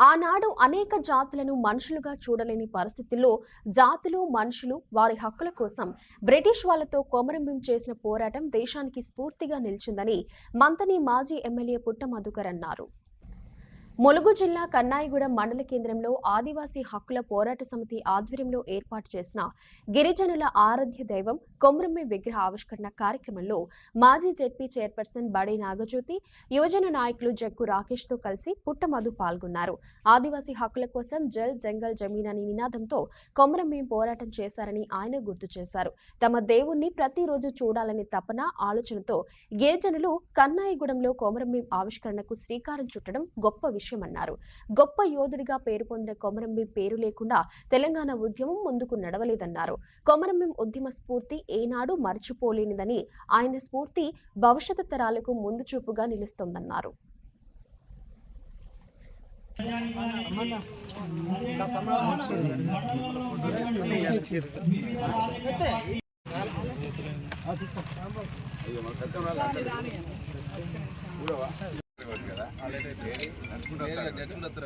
ఆనాడు అనేక జాతులను మనుషులుగా చూడలేని పరిస్థితుల్లో జాతులు మనుషులు వారి హక్కుల కోసం బ్రిటిష్ వాళ్ళతో కొమరంభీం చేసిన పోరాటం దేశానికి స్ఫూర్తిగా నిలిచిందని మంతని మాజీ ఎమ్మెల్యే పుట్ట మధుకర్ అన్నారు. ములుగు జిల్లా కన్నాయిగూడెం మండల కేంద్రంలో ఆదివాసీ హక్కుల పోరాట సమితి ఆధ్వర్యంలో ఏర్పాటు చేసిన గిరిజనుల ఆరాధ్య దైవం కొమ్రమ్మి విగ్రహ ఆవిష్కరణ కార్యక్రమంలో మాజీ జెడ్పీ చైర్పర్సన్ బడి నాగజ్యోతి యువజన నాయకులు జగ్గు రాకేష్తో కలిసి పుట్టమధు పాల్గొన్నారు. ఆదివాసీ హక్కుల కోసం జల్ జంగల్ జమీన్ అనే నినాదంతో కొమ్రమ్మి పోరాటం చేశారని ఆయన గుర్తు చేశారు. తమ దేవుణ్ణి ప్రతిరోజు చూడాలనే తపన ఆలోచనతో గిరిజనులు కన్నాయిగూడెంలో కొమరమ్మి ఆవిష్కరణకు శ్రీకారం చుట్టడం గొప్ప విషయం. విషయమన్నారు. గొప్ప యోధుడిగా పేరు పొందిన కొమరంభీం పేరు లేకుండా తెలంగాణ ఉద్యమం ముందుకు నడవలేదన్నారు. కొమరంభీం ఉద్యమ స్ఫూర్తి ఏనాడు మర్చిపోలేనిదని ఆయన స్ఫూర్తి భవిష్యత్ తరాలకు ముందు చూపుగా నిలుస్తోందన్నారు. ಹತ್ರ